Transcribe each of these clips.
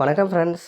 வணக்கம் ஃப்ரெண்ட்ஸ்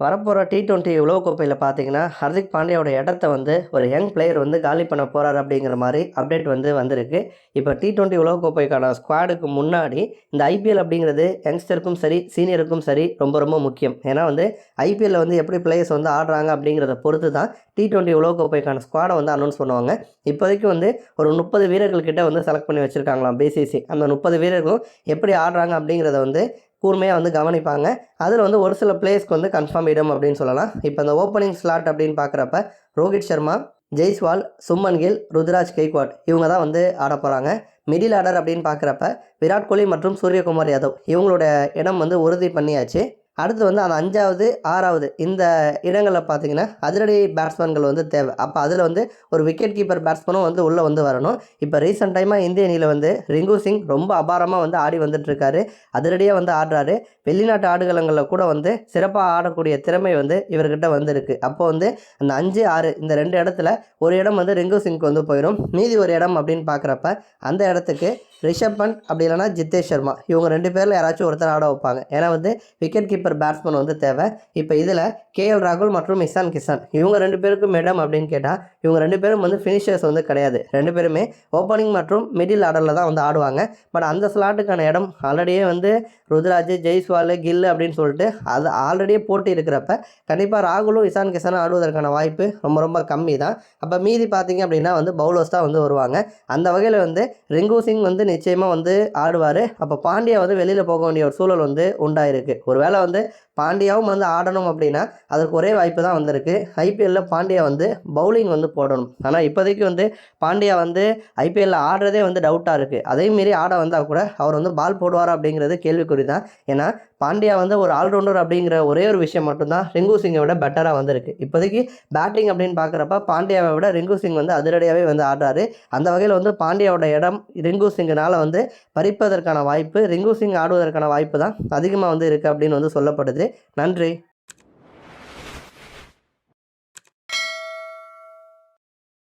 வரப்போகிற T twenty உலகக்கோப்பையில் பார்த்தீங்கன்னா ஹர்திக் பாண்டியாவோட இடத்த வந்து ஒரு யங் பிளேயர் வந்து காலி பண்ண போகிறார் அப்படிங்கிற மாதிரி அப்டேட் வந்து வந்திருக்கு. இப்போ டி டுவெண்ட்டி உலகக்கோப்பைக்கான ஸ்குவாடுக்கு முன்னாடி இந்த ஐபிஎல் அப்படிங்கிறது யங்ஸ்டருக்கும் சரி சீனியருக்கும் சரி ரொம்ப ரொம்ப முக்கியம். ஏன்னா வந்து ஐபிஎல்லில் வந்து எப்படி பிளேயர்ஸ் வந்து ஆடுறாங்க அப்படிங்கிறத பொறுத்து தான் டி டுவெண்ட்டி உலகக்கோப்பைக்கான ஸ்குவாடை வந்து அனௌன்ஸ் பண்ணுவாங்க. இப்போதைக்கு வந்து ஒரு முப்பது வீரர்கள் கிட்டே வந்து செலக்ட் பண்ணி வச்சுருக்காங்களாம் பிசிசி அந்த முப்பது வீரர்களும் எப்படி ஆடுறாங்க அப்படிங்கிறத வந்து கூர்மையாக வந்து கவனிப்பாங்க. அதில் வந்து ஒரு சில பிளேஸ்க்கு வந்து கன்ஃபார்ம் இடம் அப்படின்னு சொல்லலாம். இப்போ இந்த ஓப்பனிங் ஸ்லாட் அப்படின்னு பார்க்குறப்ப ரோஹித் சர்மா ஜெய்ஸ்வால் சும்மன் கில் ருத்ராஜ் கெய்க்வாட் இவங்க தான் வந்து ஆட போகிறாங்க மிடில் ஆர்டர் அப்படின்னு பார்க்குறப்ப விராட் கோலி மற்றும் சூரியகுமார் யாதவ் இவங்களோட இடம் வந்து உறுதி பண்ணியாச்சு. அடுத்து வந்து அந்த அஞ்சாவது ஆறாவது இந்த இடங்களில் பார்த்தீங்கன்னா அதிரடி பேட்ஸ்மேன்கள் வந்து தேவை. அப்போ அதில் வந்து ஒரு விக்கெட் கீப்பர் பேட்ஸ்மேனும் வந்து உள்ளே வந்து வரணும். இப்போ ரீசெண்ட் டைமாக இந்திய அணியில் வந்து ரிங்கு சிங் ரொம்ப அபாரமாக வந்து ஆடி வந்துட்டுருக்காரு. அதிரடியாக வந்து ஆடுறாரு. வெளிநாட்டு ஆடுகளங்களில் கூட வந்து சிறப்பாக ஆடக்கூடிய திறமை வந்து இவர்கிட்ட வந்திருக்கு. அப்போ வந்து அந்த அஞ்சு ஆறு இந்த ரெண்டு இடத்துல ஒரு இடம் வந்து ரிங்கு சிங்க்கு வந்து போயிடும் மீதி ஒரு இடம் அப்படின்னு பார்க்குறப்ப அந்த இடத்துக்கு ரிஷப் பண்ட் அப்படி இல்லைனா ஜித்தேஷ் சர்மா இவங்க ரெண்டு பேரில் யாராச்சும் ஒருத்தர் ஆட வைப்பாங்க. ஏன்னா வந்து விக்கெட் கீப்பர் பேட்ஸ்மேன் வந்து தேவை. இப்போ இதில் கேஎல் ராகுல் மற்றும் இசான் கிசான் இவங்க ரெண்டு பேருக்கும் இடம் அப்படின்னு கேட்டால் இவங்க ரெண்டு பேரும் வந்து ஃபினிஷர்ஸ் வந்து கிடையாது. ரெண்டு பேருமே ஓப்பனிங் மற்றும் மிடில் ஆர்டரில் தான் வந்து ஆடுவாங்க. பட் அந்த ஸ்லாட்டுக்கான இடம் ஆல்ரெடியே வந்து ருத்ராஜ் ஜெய்ஸ்வால் கில் அப்படின்னு சொல்லிட்டு அது ஆல்ரெடியே போட்டி இருக்கிறப்ப கண்டிப்பாக ராகுலும் இசான் கிசானும் ஆடுவதற்கான வாய்ப்பு ரொம்ப ரொம்ப கம்மி தான் அப்போ மீதி பார்த்தீங்க அப்படின்னா வந்து பவுலர்ஸ் தான் வந்து வருவாங்க. அந்த வகையில் வந்து ரிங்கு சிங் வந்து நிச்சயமாக வந்து ஆடுவார். அப்போ பாண்டியா வந்து வெளியில் போக வேண்டிய ஒரு சூழல் வந்து உண்டாயிருக்கு. ஒருவேளை வந்து பாண்டியாவும் வந்து ஆடணும் அப்படின்னா அதற்கு ஒரே வாய்ப்பு தான் வந்திருக்கு. ஐபிஎல்லில் பாண்டியா வந்து பவுலிங் வந்து போடணும். ஆனால் இப்போதைக்கு வந்து பாண்டியா வந்து ஐபிஎல்லில் ஆடுறதே வந்து டவுட்டாக இருக்குது அதே மீறி ஆட வந்தால் கூட அவர் வந்து பால் போடுவார் அப்படிங்கிறது கேள்விக்குறி தான். ஏன்னா பாண்டியா வந்து ஒரு ஆல்ரவுண்டர் அப்படிங்கிற ஒரே ஒரு விஷயம் மட்டும்தான் ரிங்கு சிங்கை விட பெட்டராக வந்திருக்கு. இப்போதைக்கு பேட்டிங் அப்படின்னு பார்க்குறப்ப பாண்டியாவை விட ரிங்கு சிங் வந்து அதிரடியாகவே வந்து ஆடுறாரு. அந்த வகையில் வந்து பாண்டியாவோட இடம் ரிங்கு சிங்கினால் வந்து பறிப்பதற்கான வாய்ப்பு ரிங்கு சிங் ஆடுவதற்கான வாய்ப்பு தான் அதிகமாக வந்து இருக்குது அப்படின்னு வந்து சொல்லப்படுது. நன்றி.